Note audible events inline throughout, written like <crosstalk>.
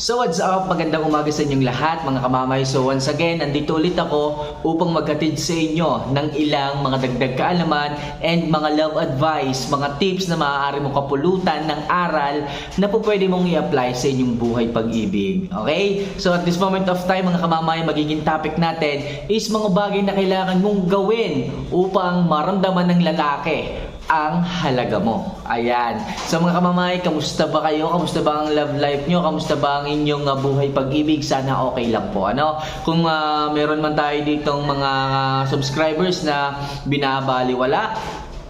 So what's up? Magandang umaga sa inyong lahat mga kamamay. So once again, nandito ulit ako upang maghatid sa inyo ng ilang mga dagdag kaalaman and mga love advice, mga tips na maaari mong kapulutan ng aral na po pwede mong i-apply sa inyong buhay pag-ibig. Okay? So at this moment of time mga kamamay, magiging topic natin is mga bagay na kailangan mong gawin upang maramdaman ng lalaki ang halaga mo. Ayan. So mga kamamay, kamusta ba kayo? Kamusta ba ang love life nyo? Kamusta ba ang inyong uh, buhay pag-ibig? Sana okay lang po. Ano? Kung uh, meron man tayo ditong mga subscribers na binabaliwala,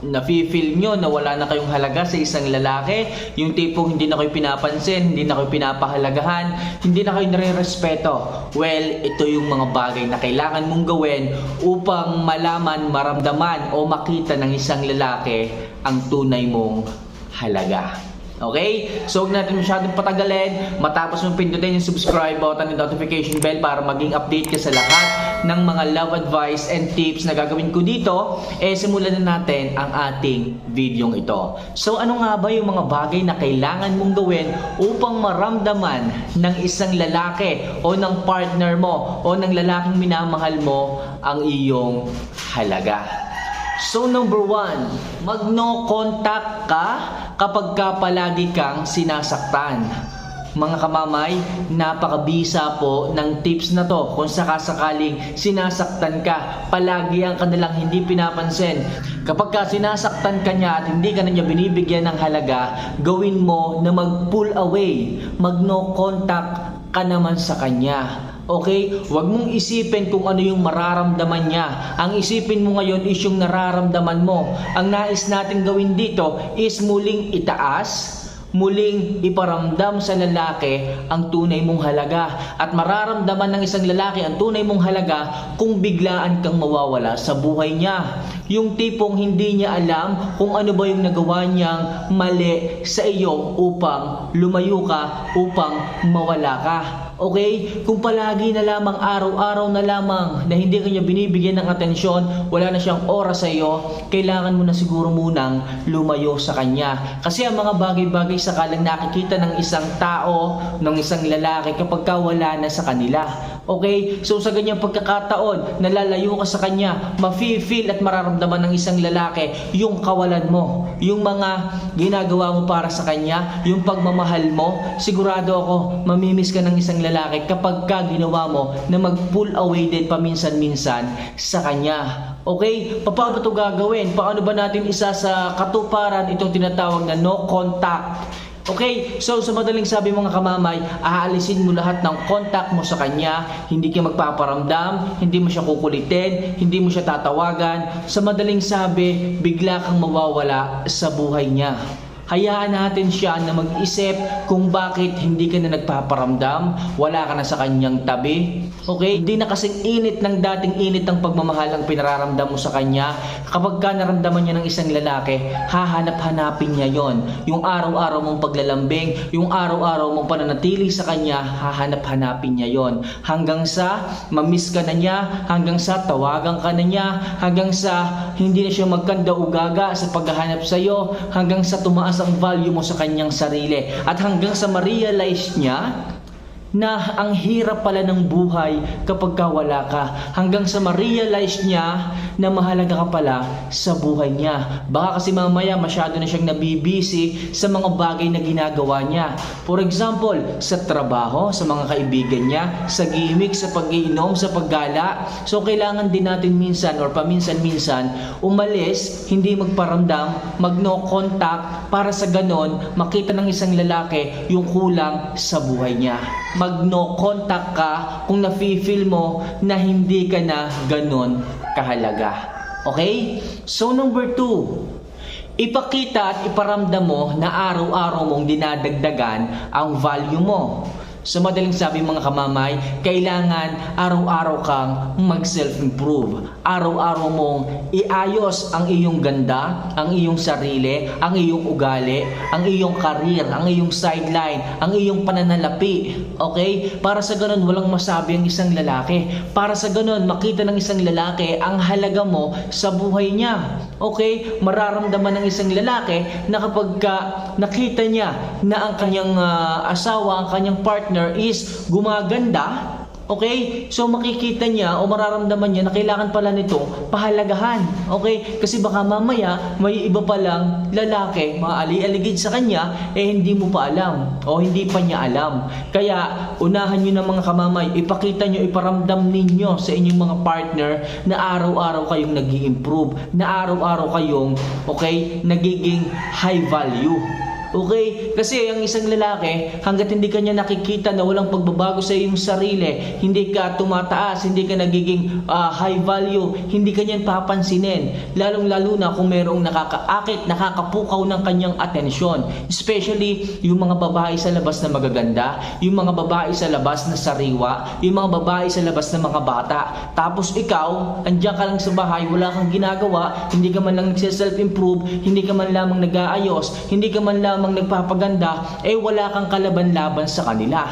nafe-feel nyo na wala na kayong halaga sa isang lalaki, yung tipong hindi na kayo pinapansin, hindi na kayo pinapahalagahan, hindi na kayo nare-respeto. Well, ito yung mga bagay na kailangan mong gawin upang malaman, maramdaman o makita ng isang lalaki ang tunay mong halaga. Okay? So, huwag natin masyadong patagalin. Matapos mong pindutin yung subscribe button and notification bell para maging update ka sa lahat ng mga love advice and tips na gagawin ko dito, eh simulan na natin ang ating video ito. So, ano nga ba yung mga bagay na kailangan mong gawin upang maramdaman ng isang lalaki o ng partner mo o ng lalaking minamahal mo ang iyong halaga? So number one, mag no contact ka kapag ka palagi kang sinasaktan. Mga kamamay, napakabisa po ng tips na to kung sakasakaling sinasaktan ka, palagi ang kanilang hindi pinapansin. Kapag ka sinasaktan ka niya at hindi ka na niya binibigyan ng halaga, gawin mo na mag-pull away, mag no contact ka naman sa kanya. Okay? Huwag mong isipin kung ano yung mararamdaman niya. Ang isipin mo ngayon is yung nararamdaman mo. Ang nais natin gawin dito is muling itaas, muling iparamdam sa lalaki ang tunay mong halaga. At mararamdaman ng isang lalaki ang tunay mong halaga kung biglaan kang mawawala sa buhay niya. Yung tipong hindi niya alam kung ano ba yung nagawa niyang mali sa iyo upang lumayo ka, upang mawala ka. Okay? Kung palagi na lamang araw-araw na lamang na hindi kanya binibigyan ng atensyon, wala na siyang oras sa iyo, kailangan mo na siguro munang lumayo sa kanya. Kasi ang mga bagay-bagay sakalang nakikita ng isang tao, ng isang lalaki kapag ka wala na sa kanila. Okay? So sa ganyang pagkakataon, nalalayo ka sa kanya, mafe-feel at mararamdaman ng isang lalaki yung kawalan mo, yung mga ginagawa mo para sa kanya, yung pagmamahal mo, sigurado ako mamimiss ka ng isang lalaki kapag ka ginawa mo na mag-pull away din paminsan-minsan sa kanya. Okay? Paano ba ito gagawin? Paano ba natin isa sa katuparan itong tinatawag na no contact? Okay, so sa madaling sabi mga kamamay, aalisin mo lahat ng contact mo sa kanya, hindi ka magpaparamdam, hindi mo siya kukulitin, hindi mo siya tatawagan. Sa madaling sabi, bigla kang mawawala sa buhay niya. Hayaan natin siya na mag-isip kung bakit hindi ka na nagpaparamdam, wala ka na sa kanyang tabi. Okay? Hindi na kasing init ng dating init ng pagmamahal ang pinararamdam mo sa kanya. Kapag ka naramdaman niya ng isang lalaki, hahanap-hanapin niya yon. Yung araw-araw mong paglalambing, yung araw-araw mong pananatili sa kanya, hahanap-hanapin niya yon. Hanggang sa mamiss ka na niya, hanggang sa tawagan ka na niya, hanggang sa hindi na siya magkanda ugaga sa paghahanap sa iyo, hanggang sa tumaas ang value mo sa kanyang sarili, at hanggang sa ma-realize niya na ang hirap pala ng buhay kapag ka wala ka. Hanggang sa ma-realize niya na mahalaga ka pala sa buhay niya. Baka kasi mamaya masyado na siyang nabibisi sa mga bagay na ginagawa niya. For example, sa trabaho, sa mga kaibigan niya, sa gimmick, sa pag-iinom, sa paggala. So kailangan din natin minsan or paminsan-minsan umalis, hindi magparamdam, mag no contact para sa ganon makita ng isang lalaki yung kulang sa buhay niya mag no contact ka kung nafe-feel mo na hindi ka na ganon kahalaga. Okay? So number two, ipakita at iparamdam mo na araw-araw mong dinadagdagan ang value mo. Sa madaling sabi mga kamamay, kailangan araw-araw kang mag-self-improve. Araw-araw mong iayos ang iyong ganda, ang iyong sarili, ang iyong ugali, ang iyong karir, ang iyong sideline, ang iyong pananalapi. Okay? Para sa ganun, walang masabi ang isang lalaki. Para sa ganun, makita ng isang lalaki ang halaga mo sa buhay niya. Okay? Mararamdaman ng isang lalaki na kapag ka nakita niya na ang kanyang ah, asawa, ang kanyang partner is gumaganda, Okay? So makikita niya o mararamdaman niya na kailangan pala nito pahalagahan. Okay? Kasi baka mamaya may iba palang lalaki maali-aligid sa kanya eh hindi mo pa alam o hindi pa niya alam. Kaya unahan niyo ng mga kamamay, ipakita niyo, iparamdam ninyo sa inyong mga partner na araw-araw kayong nag improve na araw-araw kayong okay, nagiging high value. Okay? Kasi ang isang lalaki, hanggat hindi ka niya nakikita na walang pagbabago sa iyong sarili, hindi ka tumataas, hindi ka nagiging ah, high value, hindi ka niyan papansinin. Lalong-lalo na kung merong nakakaakit, nakakapukaw ng kanyang atensyon. Especially yung mga babae sa labas na magaganda, yung mga babae sa labas na sariwa, yung mga babae sa labas na mga bata. Tapos ikaw, andiyan ka lang sa bahay, wala kang ginagawa, hindi ka man lang nagse-self-improve, hindi ka man lamang nag-aayos, hindi ka man lamang nagpapaganda, eh wala kang kalaban-laban sa kanila.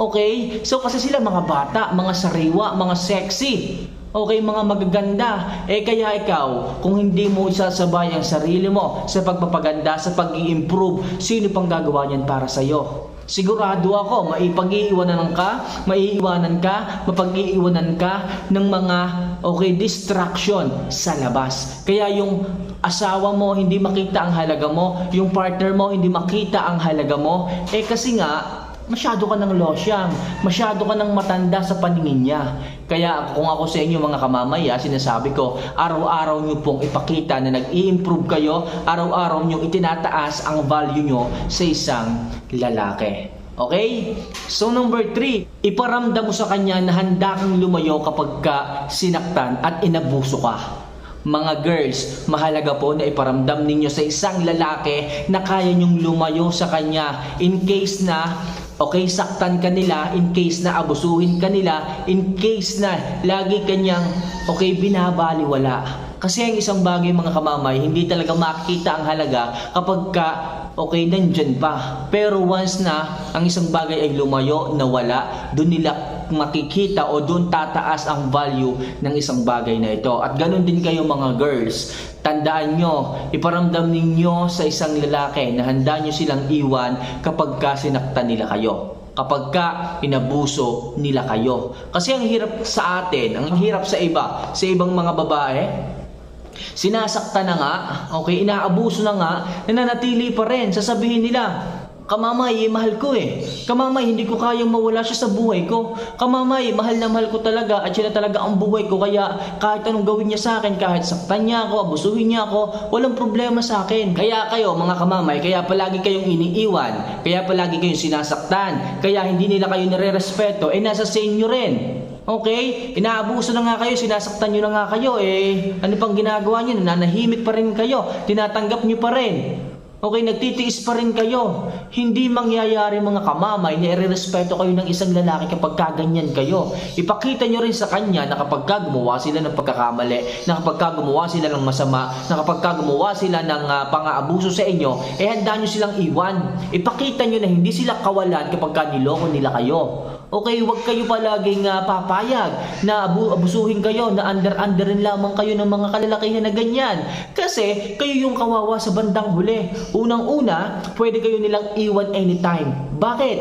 Okay? So kasi sila mga bata, mga sariwa, mga sexy. Okay, mga magaganda. Eh kaya ikaw, kung hindi mo sasabay ang sarili mo sa pagpapaganda, sa pag improve sino pang gagawa niyan para sa'yo? Sigurado ako, maipag-iiwanan ka, maiiwanan ka, mapag-iiwanan ka ng mga okay distraction sa labas. Kaya yung asawa mo hindi makita ang halaga mo, yung partner mo hindi makita ang halaga mo, eh kasi nga masyado ka ng losyang, masyado ka ng matanda sa paningin niya. Kaya kung ako sa inyo mga kamamaya, sinasabi ko, araw-araw nyo pong ipakita na nag-i-improve kayo, araw-araw nyo itinataas ang value nyo sa isang lalaki. Okay? So number three, iparamdam mo sa kanya na handa kang lumayo kapag ka sinaktan at inabuso ka. Mga girls, mahalaga po na iparamdam ninyo sa isang lalaki na kaya nyong lumayo sa kanya in case na okay, saktan ka nila, in case na abusuhin ka nila, in case na lagi kanyang okay, binabaliwala. Kasi ang isang bagay mga kamamay, hindi talaga makikita ang halaga kapag ka okay, nandyan pa. Pero once na ang isang bagay ay lumayo, nawala, doon nila makikita o doon tataas ang value ng isang bagay na ito. At ganun din kayo mga girls. Tandaan nyo, iparamdam ninyo sa isang lalaki na handa nyo silang iwan kapag ka sinaktan nila kayo kapag ka inabuso nila kayo. Kasi ang hirap sa atin, ang hirap sa iba, sa ibang mga babae, sinasaktan na nga, okay, inaabuso na nga, nananatili pa rin, sasabihin nila, Kamamay, eh, mahal ko eh. Kamamay, hindi ko kayang mawala siya sa buhay ko. Kamamay, mahal na mahal ko talaga at siya na talaga ang buhay ko. Kaya kahit anong gawin niya sa akin, kahit saktan niya ako, abusuhin niya ako, walang problema sa akin. Kaya kayo, mga kamamay, kaya palagi kayong iniiwan. Kaya palagi kayong sinasaktan. Kaya hindi nila kayo nire-respeto. Eh, nasa sa inyo rin. Okay? Inaabuso na nga kayo, sinasaktan nyo na nga kayo, eh, ano pang ginagawa nyo? Nananahimik pa rin kayo, tinatanggap nyo pa rin. Okay, nagtitiis pa rin kayo. Hindi mangyayari mga kamamay na irerespeto kayo ng isang lalaki kapag kaganyan kayo. Ipakita nyo rin sa kanya na kapag ka gumawa sila ng pagkakamali, na kapag ka gumawa sila ng masama, na kapag ka gumawa sila ng uh, pang-aabuso sa inyo, eh handa nyo silang iwan. Ipakita nyo na hindi sila kawalan kapag ka niloko nila kayo. Okay, huwag kayo palaging uh, papayag na abu abusuhin kayo, na under-underin lamang kayo ng mga kalalakihan na ganyan. Kasi kayo yung kawawa sa bandang huli. Unang-una, pwede kayo nilang iwan anytime. Bakit?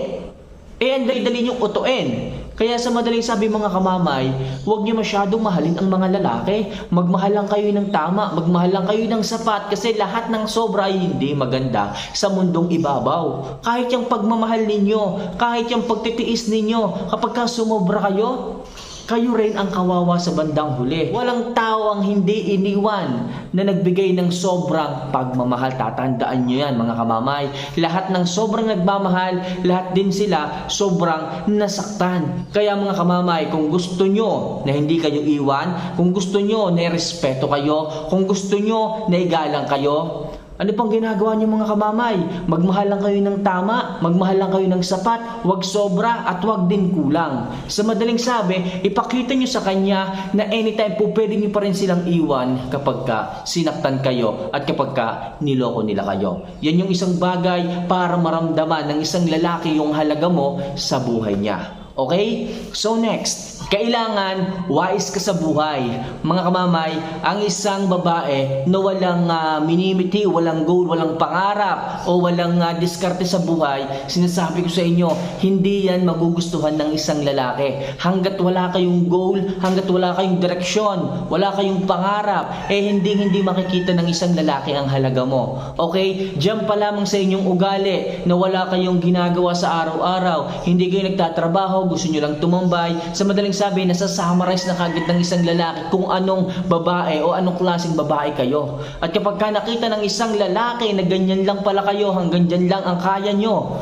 Eh, ang dali-dali niyong utuin. Kaya sa madaling sabi mga kamamay, huwag niyo masyadong mahalin ang mga lalaki. Magmahal lang kayo ng tama, magmahal lang kayo ng sapat kasi lahat ng sobra ay hindi maganda sa mundong ibabaw. Kahit yung pagmamahal ninyo, kahit yung pagtitiis ninyo, kapag ka sumobra kayo, kayo rin ang kawawa sa bandang huli. Walang tao ang hindi iniwan na nagbigay ng sobrang pagmamahal. Tatandaan nyo yan mga kamamay. Lahat ng sobrang nagmamahal, lahat din sila sobrang nasaktan. Kaya mga kamamay, kung gusto nyo na hindi kayo iwan, kung gusto nyo na respeto kayo, kung gusto nyo na igalang kayo, ano pang ginagawa niyo mga kamamay? Magmahal lang kayo ng tama, magmahal lang kayo ng sapat, wag sobra at wag din kulang. Sa madaling sabi, ipakita niyo sa kanya na anytime po pwede niyo pa rin silang iwan kapag ka sinaktan kayo at kapag ka niloko nila kayo. Yan yung isang bagay para maramdaman ng isang lalaki yung halaga mo sa buhay niya. Okay? So next, kailangan wise ka sa buhay. Mga kamamay, ang isang babae na walang ah, minimiti, walang goal, walang pangarap, o walang ah, diskarte sa buhay, sinasabi ko sa inyo, hindi yan magugustuhan ng isang lalaki. Hanggat wala kayong goal, hanggat wala kayong direksyon, wala kayong pangarap, eh hindi hindi makikita ng isang lalaki ang halaga mo. Okay? Diyan pa lamang sa inyong ugali na wala kayong ginagawa sa araw-araw, hindi kayo nagtatrabaho, gusto nyo lang tumambay. Sa madaling sabi, nasa summarize na kagad ng isang lalaki kung anong babae o anong klaseng babae kayo. At kapag ka nakita ng isang lalaki na ganyan lang pala kayo, hanggang dyan lang ang kaya nyo,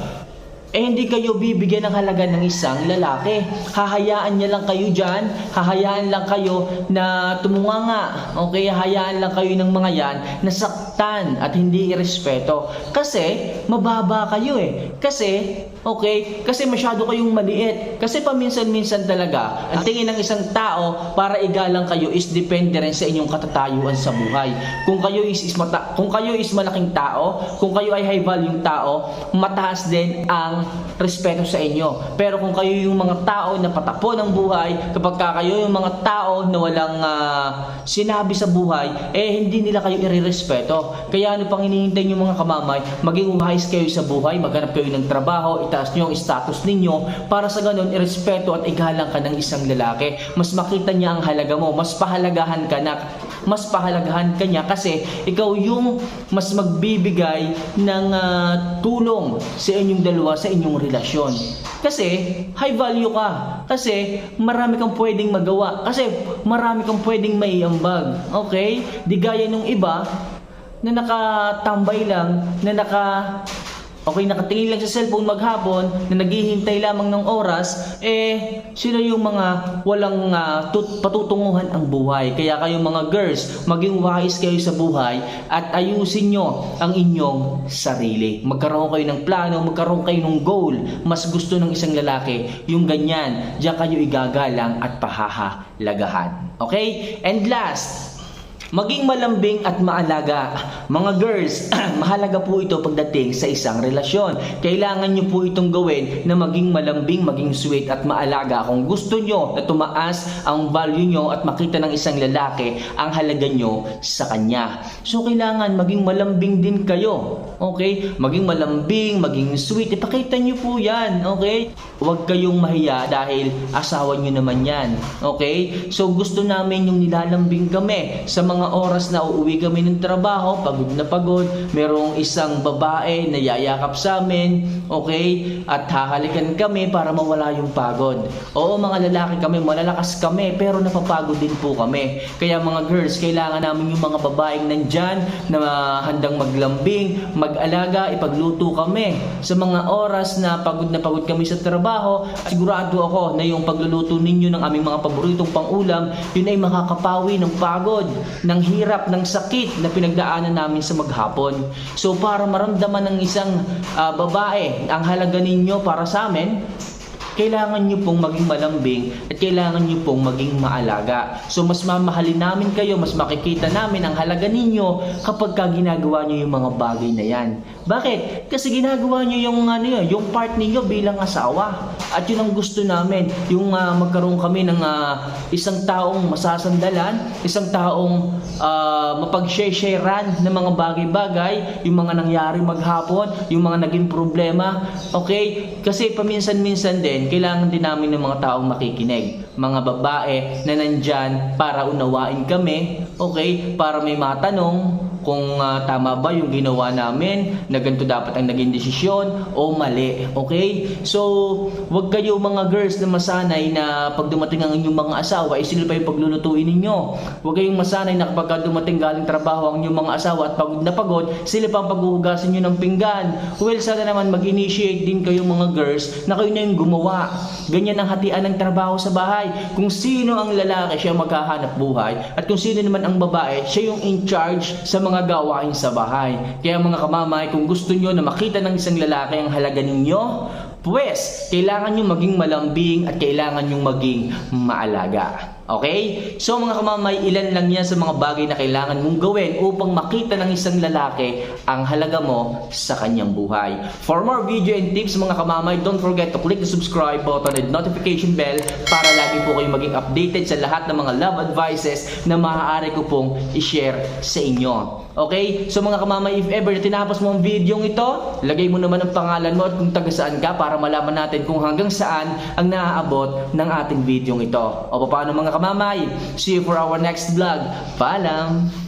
eh hindi kayo bibigyan ng halaga ng isang lalaki. Hahayaan niya lang kayo dyan, hahayaan lang kayo na tumunganga, okay? Hahayaan lang kayo ng mga yan na saktan at hindi irespeto. Kasi mababa kayo eh. Kasi, okay? Kasi masyado kayong maliit. Kasi paminsan-minsan talaga, ang tingin ng isang tao para igalang kayo is depende rin sa inyong katatayuan sa buhay. Kung kayo is, is mata- kung kayo is malaking tao, kung kayo ay high value tao, mataas din ang respeto sa inyo. Pero kung kayo yung mga tao na patapon ng buhay, kapag ka kayo yung mga tao na walang ah, sinabi sa buhay, eh hindi nila kayo irerespeto. Kaya ano pang hinihintay nyo mga kamamay, maging wise kayo sa buhay, maghanap kayo ng trabaho, itaas nyo ang status ninyo, para sa ganun, irespeto at igalang ka ng isang lalaki. Mas makita niya ang halaga mo, mas pahalagahan ka na mas pahalagahan ka niya kasi ikaw yung mas magbibigay ng ah, tulong sa inyong dalawa sa inyong relasyon. Kasi high value ka. Kasi marami kang pwedeng magawa. Kasi marami kang pwedeng maiambag. Okay? Di gaya nung iba na nakatambay lang, na naka Okay, nakatingin lang sa cellphone maghapon na naghihintay lamang ng oras, eh, sino yung mga walang tut- patutunguhan ang buhay. Kaya kayo mga girls, maging wise kayo sa buhay at ayusin nyo ang inyong sarili. Magkaroon kayo ng plano, magkaroon kayo ng goal. Mas gusto ng isang lalaki, yung ganyan, diyan kayo igagalang at pahahalagahan. Okay? And last, Maging malambing at maalaga. Mga girls, <clears throat> mahalaga po ito pagdating sa isang relasyon. Kailangan nyo po itong gawin na maging malambing, maging sweet at maalaga. Kung gusto nyo na tumaas ang value nyo at makita ng isang lalaki ang halaga nyo sa kanya. So kailangan maging malambing din kayo. Okay? Maging malambing, maging sweet. Ipakita nyo po yan. Okay? Huwag kayong mahiya dahil asawa nyo naman yan. Okay? So gusto namin yung nilalambing kami sa mga oras na uuwi kami ng trabaho, pagod na pagod, merong isang babae na yayakap sa amin, okay? At hahalikan kami para mawala yung pagod. Oo, mga lalaki kami, malalakas kami, pero napapagod din po kami. Kaya mga girls, kailangan namin yung mga babaeng nandyan na handang maglambing, mag-alaga, ipagluto kami sa mga oras na pagod na pagod kami sa trabaho. Sigurado ako na yung pagluluto ninyo ng aming mga paboritong pangulam, yun ay makakapawi ng pagod, ng hirap, ng sakit na pinagdaanan namin sa maghapon. So para maramdaman ng isang ah, babae ang halaga ninyo para sa amin, kailangan nyo pong maging malambing at kailangan nyo pong maging maalaga. So mas mamahalin namin kayo, mas makikita namin ang halaga ninyo kapag ka ginagawa nyo yung mga bagay na yan. Bakit? Kasi ginagawa nyo yung, ano yun, yung part ninyo bilang asawa. At yun ang gusto namin, yung ah, magkaroon kami ng ah, isang taong masasandalan, isang taong uh, mapag-share-sharean ng mga bagay-bagay, yung mga nangyari maghapon, yung mga naging problema. Okay? Kasi paminsan-minsan din, kailangan din namin ng mga taong makikinig. Mga babae na nandyan para unawain kami, okay? Para may matanong kung ah, tama ba yung ginawa namin, na ganito dapat ang naging desisyon o mali, okay? So, wag kayo mga girls na masanay na pag dumating ang inyong mga asawa, eh sila pa yung paglulutuin ninyo. Huwag kayong masanay na kapag dumating galing trabaho ang inyong mga asawa at pagod na pagod, sila pa ang paghuhugasan nyo ng pinggan. Well, sana naman mag-initiate din kayo mga girls na kayo na yung gumawa. Ganyan ang hatian ng trabaho sa bahay. Kung sino ang lalaki, siya maghahanap buhay. At kung sino naman ang babae, siya yung in charge sa mga gawain sa bahay. Kaya mga kamamay, kung gusto nyo na makita ng isang lalaki ang halaga ninyo, Pwes, kailangan nyo maging malambing at kailangan nyo maging maalaga. Okay? So mga kamamay, ilan lang yan sa mga bagay na kailangan mong gawin upang makita ng isang lalaki ang halaga mo sa kanyang buhay. For more video and tips mga kamamay, don't forget to click the subscribe button and notification bell para lagi po kayong maging updated sa lahat ng mga love advices na maaari ko pong i-share sa inyo. Okay? So mga kamamay, if ever na tinapos mo ang video ito, lagay mo naman ang pangalan mo at kung taga saan ka para malaman natin kung hanggang saan ang naaabot ng ating video ito. O paano mga kamamay? See you for our next vlog. Paalam!